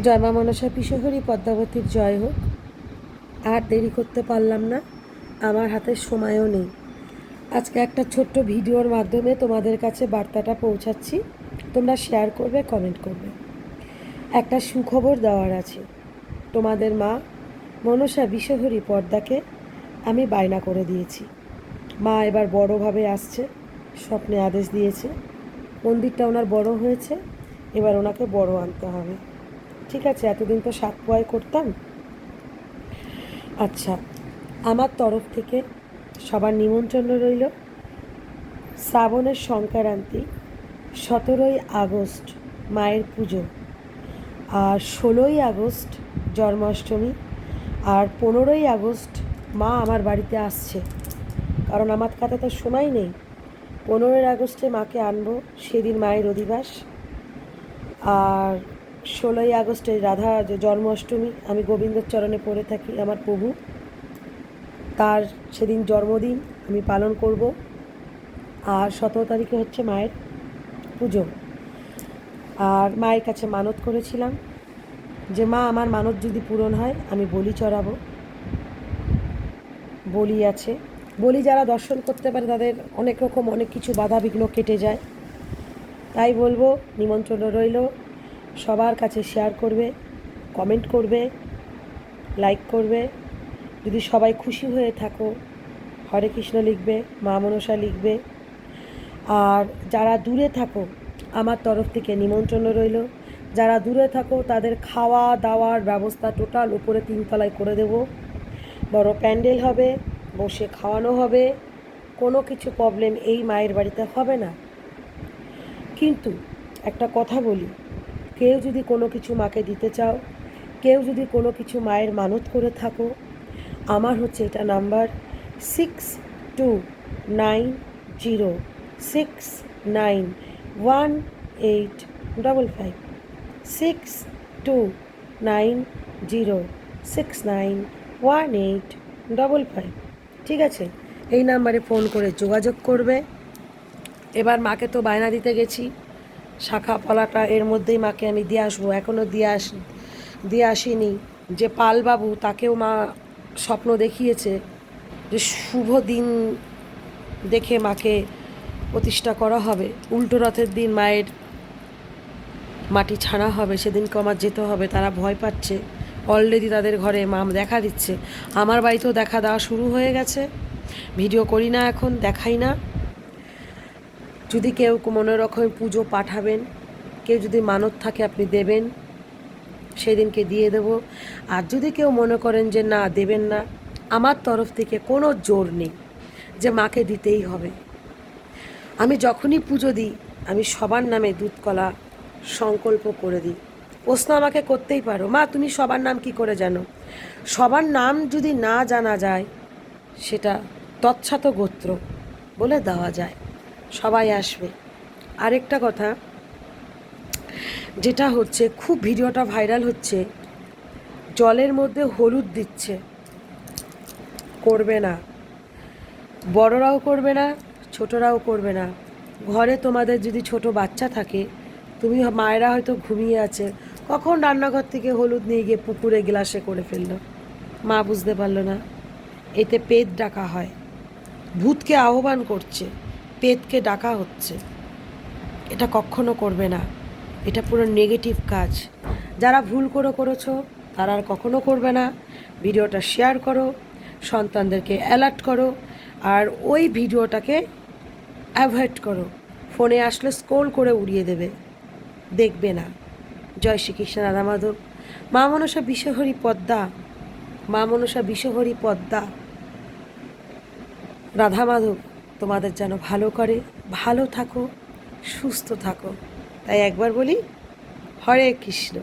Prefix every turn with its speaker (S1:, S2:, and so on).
S1: জয় মা মনসা পিসহরি, পদ্মাবতীর জয় হোক। আর দেরি করতে পারলাম না, আমার হাতে সময়ও নেই। আজকে একটা ছোট্ট ভিডিওর মাধ্যমে তোমাদের কাছে বার্তাটা পৌঁছাচ্ছি। তোমরা শেয়ার করবে কমেন্ট করবে। একটা সুখবর দেওয়ার আছে। তোমাদের মা মনসা বিশ্বহরি পর্দাকে আমি বায়না করে দিয়েছি। মা এবার বড়োভাবে আসছে, স্বপ্নে আদেশ দিয়েছে। মন্দিরটা ওনার বড় হয়েছে, এবার ওনাকে বড় আনতে হবে। ঠিক আছে, এতদিন তো সাত পোয়াই করতাম। আচ্ছা আমার তরফ থেকে সবার নিমন্ত্রণ রইল। শ্রাবণের সংক্রান্তি, সতেরোই আগস্ট, মায়ের পুজো। আর ষোলোই আগস্ট, জন্মাষ্টমী। আর পনেরোই আগস্ট, মা আমার বাড়িতে আসছে। কারণ আমার কাছে তো সময় নেই। পনেরোই আগস্টে মাকে আনব, সেদিন মায়ের অধিবাস। আর ষোলোই আগস্টে রাধা জন্মাষ্টমী, আমি গোবিন্দর চরণে পড়ে থাকি আমার প্রভু। তার সেদিন জন্মদিন, আমি পালন করব। আর সতেরো তারিখে হচ্ছে মায়ের পুজো। আর মায়ের কাছে মানত করেছিলাম যে, মা, আমার মানত যদি পূরণ হয়, আমি বলি চড়াবো। বলি আছে। বলি যারা দর্শন করতে পারে, তাদের অনেক রকম অনেক কিছু বাধা বিঘ্ন কেটে যায়। তাই বলব, নিমন্ত্রণ রইল। সবার কাছে শেয়ার করবে কমেন্ট করবে লাইক করবে। যদি সবাই খুশি হয়ে থাকো, হরে কৃষ্ণ লিখবে, মা মনসা লিখবে। আর যারা দূরে থাকো, আমার তরফ থেকে নিমন্ত্রণ রইল। যারা দূরে থাকো, তাদের খাওয়া দাওয়ার ব্যবস্থা টোটাল উপরে তিনতলায় করে দেব। বড় প্যান্ডেল হবে, বসে খাওয়ানো হবে। কোনো কিছু প্রবলেম এই মায়ের বাড়িতে হবে না। কিন্তু একটা কথা বলি কেউ যদি কোনো কিছু মাকে দিতে চাও, কেউ যদি কোনো কিছু মায়ের মানত করে থাকো, আমার হচ্ছে এটা number six two nine zero six nine one eight double five six two nine zero six nine one eight double five ঠিক আছে? এই নাম্বারে ফোন করে যোগাযোগ করবে। এবার মাকে তো বায়না দিতে গেছি। শাখা পলাটা এর মধ্যেই মাকে আমি দিয়ে আসব এখনও দিয়ে আস, দিয়ে আসিনি। যে পালবাবু তাকেও মা স্বপ্ন দেখিয়েছে যে শুভ দিন দেখে মাকে প্রতিষ্ঠা করা হবে। উল্টো রথের দিন মায়ের মাটি ছাড়া হবে, সেদিনকে আমার যেতে হবে, তারা ভয় পাচ্ছে। অলরেডি তাদের ঘরে মা দেখা দিচ্ছে। আমার বাড়িতেও দেখা দেওয়া শুরু হয়ে গেছে। ভিডিও করি না এখন, দেখাই না। যদি কেউ কোনো রকম পুজো পাঠাবেন, কেউ যদি মানত থাকে আপনি দেবেন, সেদিনকে দিয়ে দেব। আর যদি কেউ মনে করেন যে না, দেবেন না, আমার তরফ থেকে কোনো জোর নেই যে মাকে দিতেই হবে। আমি যখনই পুজো দিই, আমি সবার নামে দুধকলা সংকল্প করে দিই। প্রশ্ন আমাকে করতেই পারো, মা, তুমি সবার নাম কি করে জানো? সবার নাম যদি না জানা যায়, সেটা তৎসাত গোত্র বলে দেওয়া যায়। সবাই আসবে। আরেকটা কথা, যেটা হচ্ছে, খুব ভিডিওটা ভাইরাল হচ্ছে, জলের মধ্যে হলুদ দিচ্ছে। করবে না। বড়রাও করবে না, ছোটরাও করবে না। ঘরে তোমাদের যদি ছোট বাচ্চা থাকে, তুমি মায়েরা হয়তো ঘুমিয়ে আছে, কখন রান্নাঘর থেকে হলুদ নিয়ে গিয়ে পুকুরে গ্লাসে করে ফেলল? মা বুঝতে পারল না। এতে পেট ডাকা হয়। ভূতকে আহ্বান করছে। পেটকে ডাকা হচ্ছে। এটা কখনো করবে না। এটা পুরো নেগেটিভ কাজ। যারা ভুল করে করেছ, তারা আর কখনো করবে না। ভিডিওটা শেয়ার করো, সন্তানদেরকে অ্যালার্ট করো, আর ওই ভিডিওটাকে অ্যাভয়েড করো। ফোনে আসলে স্ক্রোল করে উড়িয়ে দেবে। দেখবে না। জয় শ্রীকৃষ্ণ, রাধা মাধব। মা মনসা বিশ্বহরি পদ্মা। মা মনসা বিশ্বহরি পদ্মা। রাধা মাধব। তোমাদের যেন ভালো করে ভালো থাকো সুস্থ থাকো। তাই একবার বলি হরে কৃষ্ণ।